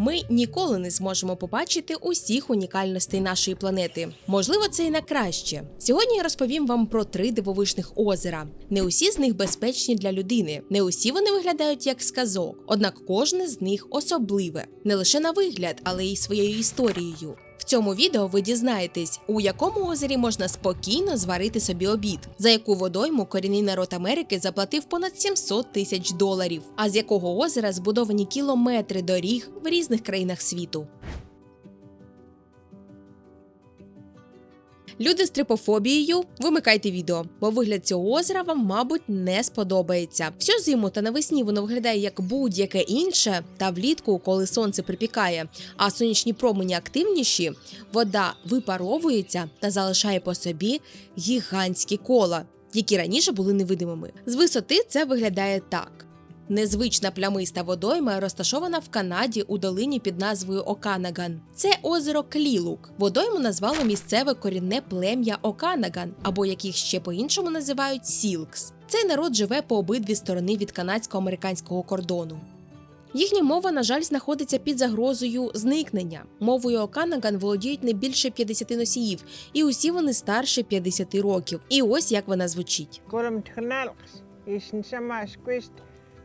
ми ніколи не зможемо побачити усіх унікальностей нашої планети. Можливо, це і на краще. Сьогодні я розповім вам про три дивовижних озера. Не усі з них безпечні для людини, не усі вони виглядають як сказок. Однак кожне з них особливе не лише на вигляд, але й своєю історією. В цьому відео ви дізнаєтесь, у якому озері можна спокійно зварити собі обід, за яку водойму корінний народ Америки заплатив понад 700 тисяч доларів, а з якого озера збудовані кілометри доріг в різних країнах світу. Люди з трипофобією, вимикайте відео, бо вигляд цього озера вам, мабуть, не сподобається. Всю зиму та навесні воно виглядає як будь-яке інше, та влітку, коли сонце припікає, а сонячні промені активніші, вода випаровується та залишає по собі гігантські кола, які раніше були невидимими. З висоти це виглядає так. Незвична плямиста водойма розташована в Канаді у долині під назвою Оканаган. Це озеро Клілук. Водойму назвало місцеве корінне плем'я Оканаган, або яких ще по-іншому називають Сілкс. Цей народ живе по обидві сторони від канадсько-американського кордону. Їхня мова, на жаль, знаходиться під загрозою зникнення. Мовою Оканаган володіють не більше 50 носіїв, і усі вони старше 50 років. І ось як вона звучить.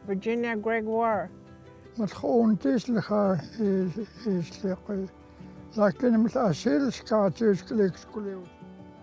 Golem Tchnalks, Ishin Sama Squist, Virginia Gregoire. ملخون تيسلخا إسلقي لكن مثل أسيلس كاتيس كليكس كليو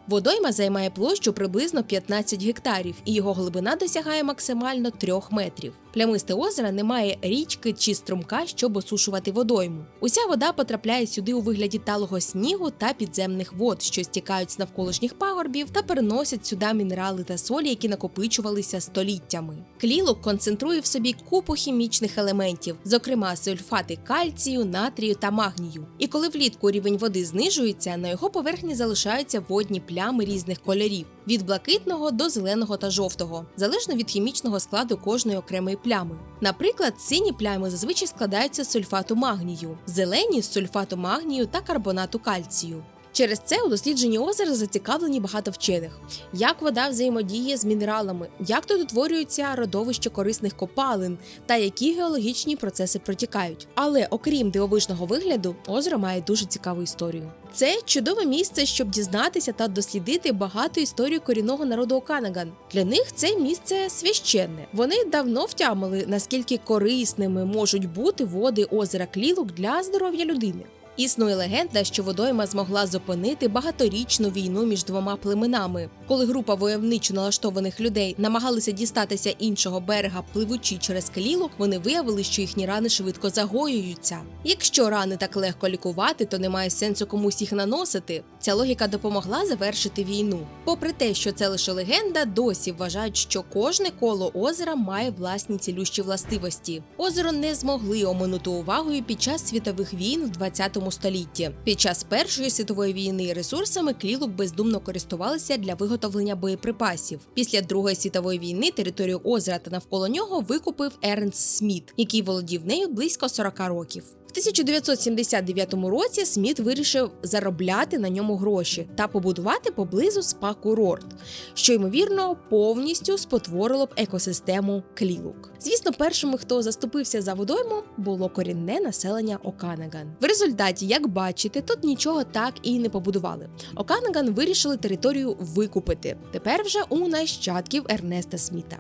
Водойма займає площу приблизно 15 гектарів, і його глибина досягає максимально 3 метрів. Плямисте озеро не має річки чи струмка, щоб осушувати водойму. Уся вода потрапляє сюди у вигляді талого снігу та підземних вод, що стікають з навколишніх пагорбів та переносять сюди мінерали та солі, які накопичувалися століттями. Клілок концентрує в собі купу хімічних елементів, зокрема сульфати кальцію, натрію та магнію. І коли влітку рівень води знижується, на його поверхні залишаються водні плями різних кольорів від блакитного до зеленого та жовтого, залежно від хімічного складу кожної окремої плями. Наприклад, сині плями зазвичай складаються з сульфату магнію, зелені з сульфату магнію та карбонату кальцію. Через це у дослідженні озера зацікавлені багато вчених, як вода взаємодіє з мінералами, як тут утворюються родовище корисних копалин та які геологічні процеси протікають. Але окрім дивовижного вигляду, озеро має дуже цікаву історію. Це чудове місце, щоб дізнатися та дослідити багату історію корінного народу Оканаган. Для них це місце священне. Вони давно втямили, наскільки корисними можуть бути води озера Клілук для здоров'я людини. Існує легенда, що водойма змогла зупинити багаторічну війну між двома племенами. Коли група войовничо налаштованих людей намагалися дістатися іншого берега, пливучи через клілок, вони виявили, що їхні рани швидко загоюються. Якщо рани так легко лікувати, то немає сенсу комусь їх наносити. Ця логіка допомогла завершити війну. Попри те, що це лише легенда, досі вважають, що кожне коло озера має власні цілющі властивості. Озеро не змогли оминути увагою під час світових війн в 20 столітті. Під час Першої світової війни ресурсами клілок бездумно користувалися для виготовлення боєприпасів. Після Другої світової війни територію озера та навколо нього викупив Ернст Сміт, який володів нею близько 40 років. В 1979 році Сміт вирішив заробляти на ньому гроші та побудувати поблизу спа-курорт, що ймовірно повністю спотворило б екосистему Клілук. Звісно, першими, хто заступився за водойму, було корінне населення Оканаган. В результаті, як бачите, тут нічого так і не побудували. Оканаган вирішили територію викупити. Тепер вже у нащадків Ернеста Сміта.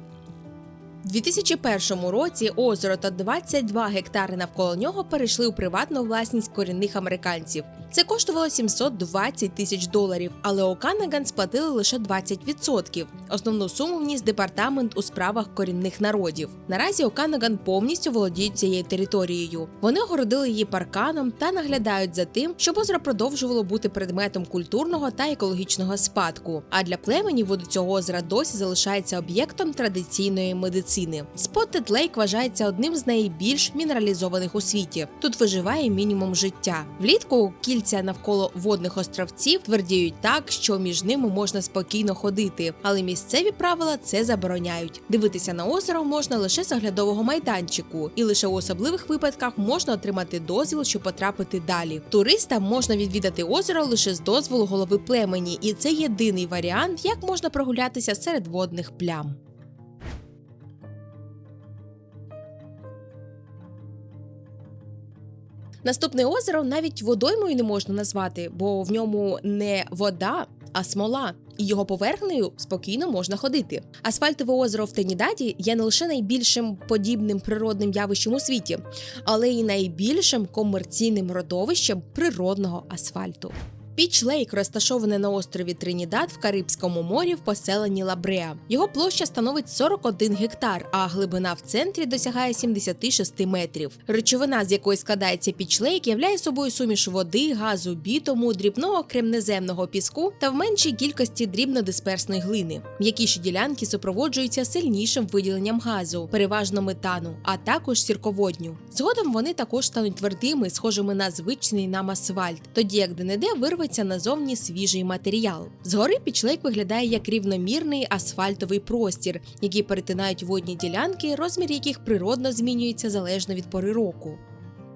У 2001 році озеро та 22 гектари навколо нього перейшли у приватну власність корінних американців. Це коштувало 720 тисяч доларів, але Оканаган сплатили лише 20%. Основну суму вніс департамент у справах корінних народів. Наразі Оканаган повністю володіють цією територією. Вони огородили її парканом та наглядають за тим, щоб озеро продовжувало бути предметом культурного та екологічного спадку. А для племені воду цього озера досі залишається об'єктом традиційної медицини. Споттед Лейк вважається одним з найбільш мінералізованих у світі. Тут виживає мінімум життя. Влітку кільця навколо водних островців твердіють так, що між ними можна спокійно ходити, але місцеві правила це забороняють. Дивитися на озеро можна лише з оглядового майданчику, і лише у особливих випадках можна отримати дозвіл, щоб потрапити далі. Туристам можна відвідати озеро лише з дозволу голови племені, і це єдиний варіант, як можна прогулятися серед водних плям. Наступне озеро навіть водоймою не можна назвати, бо в ньому не вода, а смола. І його поверхнею спокійно можна ходити. Асфальтове озеро в Тенідаді є не лише найбільшим подібним природним явищем у світі, але й найбільшим комерційним родовищем природного асфальту. Піч Лейк розташоване на острові Тринідад в Карибському морі в поселенні Лабреа. Його площа становить 41 гектар, а глибина в центрі досягає 76 метрів. Речовина, з якої складається Піч Лейк, являє собою суміш води, газу, бітуму, дрібного кремнеземного піску та в меншій кількості дрібнодисперсної глини. М'якіші ділянки супроводжуються сильнішим виділенням газу, переважно метану, а також сірководню. Згодом вони також стануть твердими, схожими на звичний нам асфальт, тоді як де-не-де вирветься назовні свіжий матеріал. Згори пічлейк виглядає як рівномірний асфальтовий простір, який перетинають водні ділянки, розмір яких природно змінюється залежно від пори року.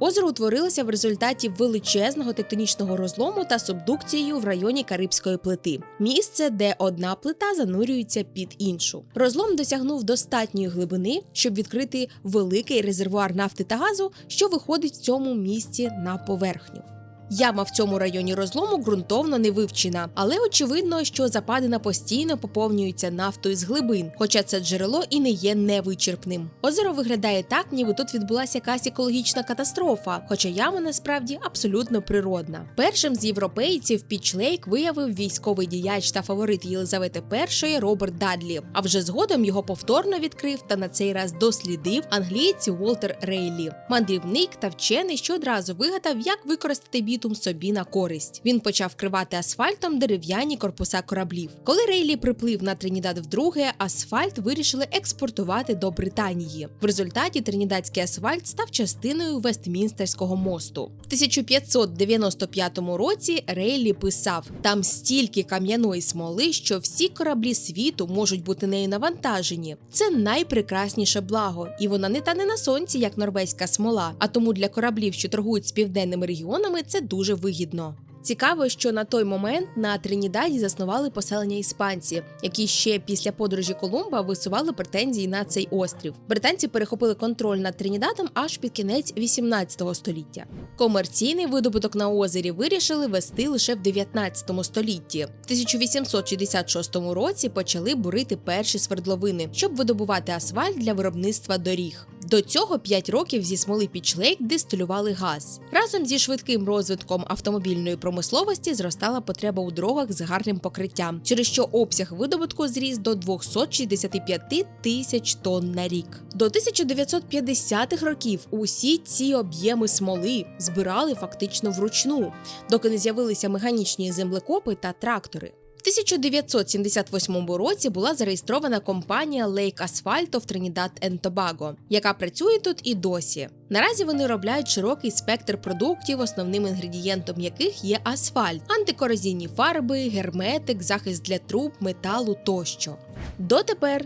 Озеро утворилося в результаті величезного тектонічного розлому та субдукцією в районі Карибської плити. Місце, де одна плита занурюється під іншу. Розлом досягнув достатньої глибини, щоб відкрити великий резервуар нафти та газу, що виходить в цьому місці на поверхню. Яма в цьому районі розлому ґрунтовно не вивчена, але очевидно, що западина постійно поповнюється нафтою з глибин, хоча це джерело і не є невичерпним. Озеро виглядає так, ніби тут відбулася якась екологічна катастрофа, хоча яма насправді абсолютно природна. Першим з європейців Піч Лейк виявив військовий діяч та фаворит Єлизавети І Роберт Дадлі. А вже згодом його повторно відкрив та на цей раз дослідив англієць Уолтер Рейлі, мандрівник та вчений, що одразу вигадав, як використати бітум собі на користь. Він почав вкривати асфальтом дерев'яні корпуса кораблів. Коли Рейлі приплив на Тринідад вдруге, асфальт вирішили експортувати до Британії. В результаті тринідадський асфальт став частиною Вестмінстерського мосту. В 1595 році Рейлі писав: там стільки кам'яної смоли, що всі кораблі світу можуть бути нею навантажені. Це найпрекрасніше благо, і вона не тане на сонці, як норвезька смола. А тому для кораблів, що торгують з південними регіонами, це дуже вигідно. Цікаво, що на той момент на Тринідаді заснували поселення іспанці, які ще після подорожі Колумба висували претензії на цей острів. Британці перехопили контроль над Тринідадом аж під кінець 18 століття. Комерційний видобуток на озері вирішили вести лише в 19 столітті. В 1866 році почали бурити перші свердловини, щоб видобувати асфальт для виробництва доріг. До цього 5 років зі смоли Пічлейк дистилювали газ. Разом зі швидким розвитком автомобільної промисловості зростала потреба у дорогах з гарним покриттям, через що обсяг видобутку зріс до 265 тисяч тонн на рік. До 1950-х років усі ці об'єми смоли збирали фактично вручну, доки не з'явилися механічні землекопи та трактори. В 1978 році була зареєстрована компанія Lake Asfalto в Trinidad and Tobago, яка працює тут і досі. Наразі вони виробляють широкий спектр продуктів, основним інгредієнтом яких є асфальт, антикорозійні фарби, герметик, захист для труб, металу тощо. Дотепер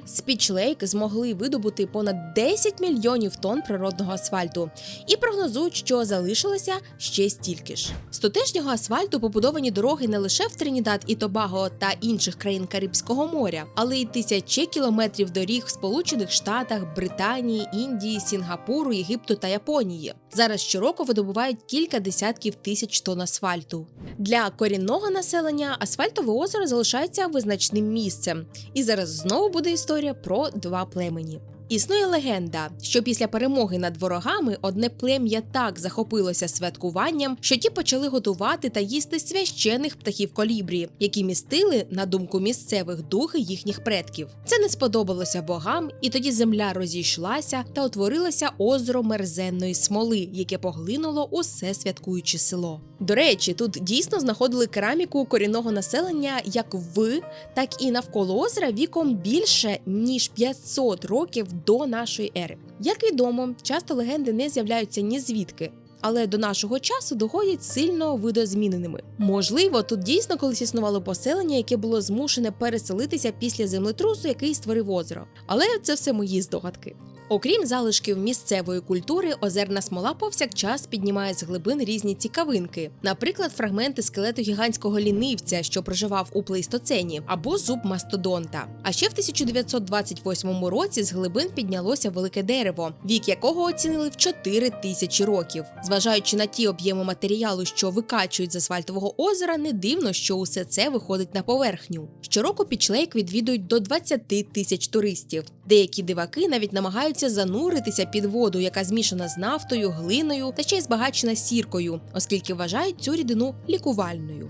Lake змогли видобути понад 10 мільйонів тонн природного асфальту і прогнозують, що залишилося ще стільки ж. З тутешнього асфальту побудовані дороги не лише в Тринідад і Тобаго та інших країн Карибського моря, але й тисячі кілометрів доріг в Сполучених Штатах, Британії, Індії, Сінгапуру, Єгипту та Японії. Зараз щороку видобувають кілька десятків тисяч тонн асфальту. Для корінного населення асфальтове озеро залишається визначним місцем. І зараз знову буде історія про два племені. Існує легенда, що після перемоги над ворогами одне плем'я так захопилося святкуванням, що ті почали готувати та їсти священих птахів колібрі, які містили, на думку місцевих духи їхніх предків. Це не сподобалося богам, і тоді земля розійшлася та утворилося озеро мерзенної смоли, яке поглинуло усе святкуюче село. До речі, тут дійсно знаходили кераміку корінного населення як в, так і навколо озера віком більше ніж 500 років до нашої ери. Як відомо, часто легенди не з'являються ні звідки. Але до нашого часу доходять сильно видозміненими. Можливо, тут дійсно колись існувало поселення, яке було змушене переселитися після землетрусу, який створив озеро. Але це все мої здогадки. Окрім залишків місцевої культури, озерна смола повсякчас піднімає з глибин різні цікавинки, наприклад, фрагменти скелету гігантського лінивця, що проживав у плейстоцені, або зуб мастодонта. А ще в 1928 році з глибин піднялося велике дерево, вік якого оцінили в 4 тисячі років. Зважаючи на ті об'єми матеріалу, що викачують з асфальтового озера, не дивно, що усе це виходить на поверхню. Щороку Пічлейк відвідують до 20 тисяч туристів. Деякі диваки навіть намагаються зануритися під воду, яка змішана з нафтою, глиною та ще й збагачена сіркою, оскільки вважають цю рідину лікувальною.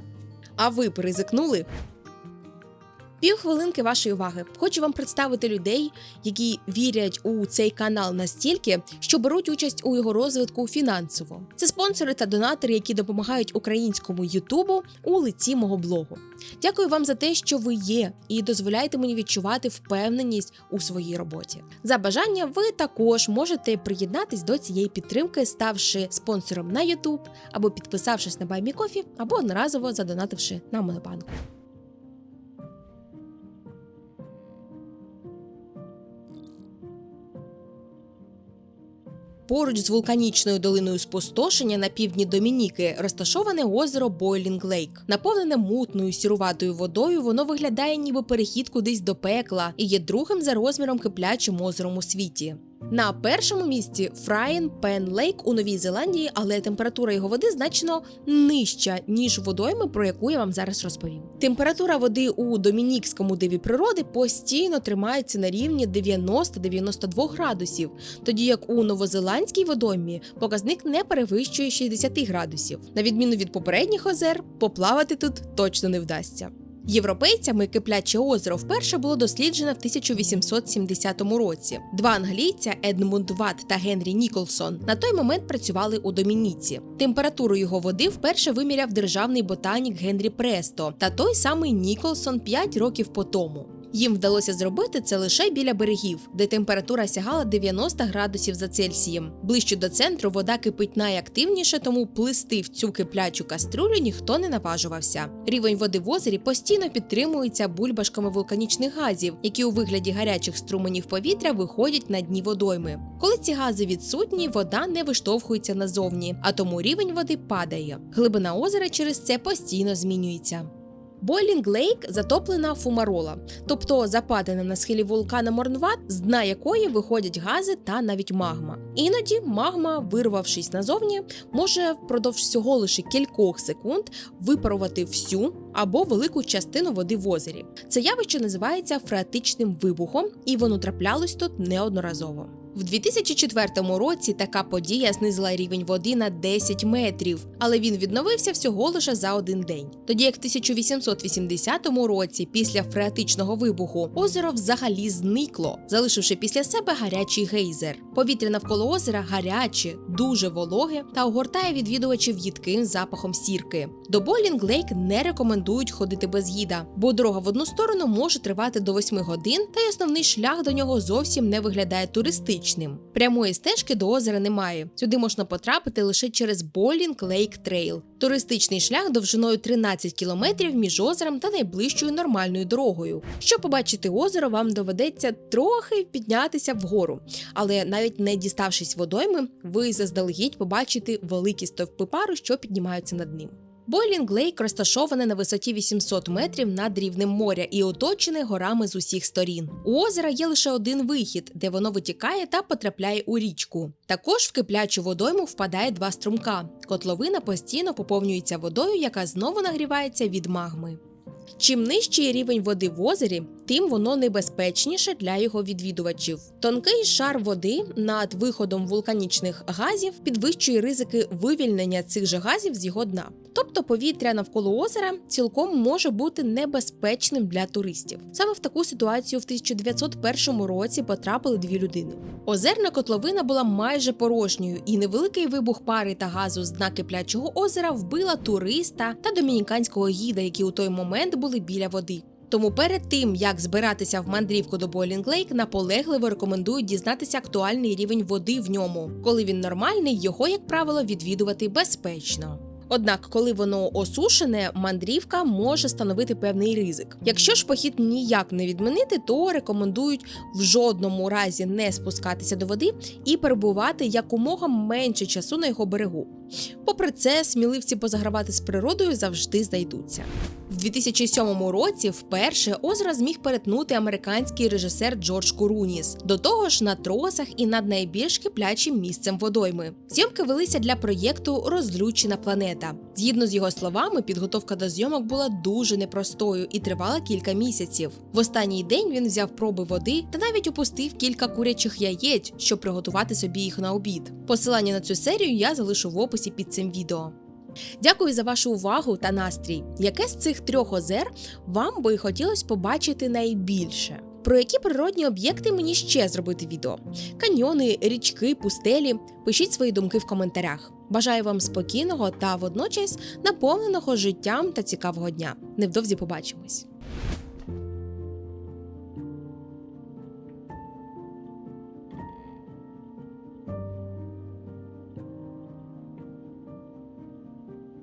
А ви б ризикнули? Півхвилинки вашої уваги. Хочу вам представити людей, які вірять у цей канал настільки, що беруть участь у його розвитку фінансово. Це спонсори та донатори, які допомагають українському Ютубу у лиці мого блогу. Дякую вам за те, що ви є, і дозволяєте мені відчувати впевненість у своїй роботі. За бажання, ви також можете приєднатись до цієї підтримки, ставши спонсором на YouTube, або підписавшись на BuyMeCoffee, або одноразово задонативши на Монобанку. Поруч з вулканічною долиною спустошення на півдні Домініки розташоване озеро Бойлінг Лейк. Наповнене мутною сіруватою водою, воно виглядає ніби перехід кудись до пекла і є другим за розміром киплячим озером у світі. На першому місці Фраєн Пен Лейк у Новій Зеландії, але температура його води значно нижча ніж водойми, про яку я вам зараз розповім. Температура води у домінікському диві природи постійно тримається на рівні 90-92 градусів, тоді як у новозеландській водоймі показник не перевищує 60 градусів. На відміну від попередніх озер, поплавати тут точно не вдасться. Європейцями кипляче озеро вперше було досліджено в 1870 році. Два англійця Едмунд Ватт та Генрі Ніколсон на той момент працювали у Домініці. Температуру його води вперше виміряв державний ботанік Генрі Престо та той самий Ніколсон 5 років по тому. Їм вдалося зробити це лише біля берегів, де температура сягала 90 градусів за Цельсієм. Ближче до центру вода кипить найактивніше, тому плисти в цю киплячу каструлю ніхто не наважувався. Рівень води в озері постійно підтримується бульбашками вулканічних газів, які у вигляді гарячих струменів повітря виходять на дні водойми. Коли ці гази відсутні, вода не виштовхується назовні, а тому рівень води падає. Глибина озера через це постійно змінюється. Бойлінг Лейк затоплена фумарола, тобто западина на схилі вулкана Морнват, з дна якої виходять гази та навіть магма. Іноді магма, вирвавшись назовні, може впродовж всього лише кількох секунд випарувати всю або велику частину води в озері. Це явище називається фреатичним вибухом, і воно траплялось тут неодноразово. В 2004 році така подія знизила рівень води на 10 метрів, але він відновився всього лише за один день. Тоді як в 1880 році, після фреатичного вибуху, озеро взагалі зникло, залишивши після себе гарячий гейзер. Повітря навколо озера гаряче, дуже вологе та огортає відвідувачів їдким запахом сірки. До Болінг Лейк не рекомендують ходити без гіда, бо дорога в одну сторону може тривати до 8 годин, та й основний шлях до нього зовсім не виглядає туристичним. Прямої стежки до озера немає. Сюди можна потрапити лише через Болінг Лейк Трейл. Туристичний шлях довжиною 13 кілометрів між озером та найближчою нормальною дорогою. Щоб побачити озеро, вам доведеться трохи піднятися вгору, але навіть не діставшись водойми, ви заздалегідь побачите великі стовпи пару, що піднімаються над ним. Бойлінг Лейк розташований на висоті 800 метрів над рівнем моря і оточене горами з усіх сторін. У озера є лише один вихід, де воно витікає та потрапляє у річку. Також в киплячу водойму впадає два струмка. Котловина постійно поповнюється водою, яка знову нагрівається від магми. Чим нижчий рівень води в озері, тим воно небезпечніше для його відвідувачів. Тонкий шар води над виходом вулканічних газів підвищує ризики вивільнення цих же газів з його дна. Тобто повітря навколо озера цілком може бути небезпечним для туристів. Саме в таку ситуацію в 1901 році потрапили дві людини. Озерна котловина була майже порожньою, і невеликий вибух пари та газу з дна киплячого озера вбила туриста та домініканського гіда, які у той момент були біля води. Тому перед тим як збиратися в мандрівку до Бойлінг Лейк, наполегливо рекомендують дізнатися актуальний рівень води в ньому. Коли він нормальний, його, як правило, відвідувати безпечно. Однак, коли воно осушене, мандрівка може становити певний ризик. Якщо ж похід ніяк не відмінити, то рекомендують в жодному разі не спускатися до води і перебувати якомога менше часу на його берегу. Попри це, сміливці позагравати з природою завжди знайдуться. В 2007 році вперше озеро зміг перетнути американський режисер Джордж Куруніс. До того ж, на тросах і над найбільш киплячим місцем водойми. Зйомки велися для проєкту Розлючена планета. Згідно з його словами, підготовка до зйомок була дуже непростою і тривала кілька місяців. В останній день він взяв проби води та навіть опустив кілька курячих яєць, щоб приготувати собі їх на обід. Посилання на цю серію я залишу в описі під цим відео. Дякую за вашу увагу та настрій. Яке з цих трьох озер вам би хотілося побачити найбільше? Про які природні об'єкти мені ще зробити відео? Каньйони, річки, пустелі. Пишіть свої думки в коментарях. Бажаю вам спокійного та водночас наповненого життям та цікавого дня. Невдовзі побачимось.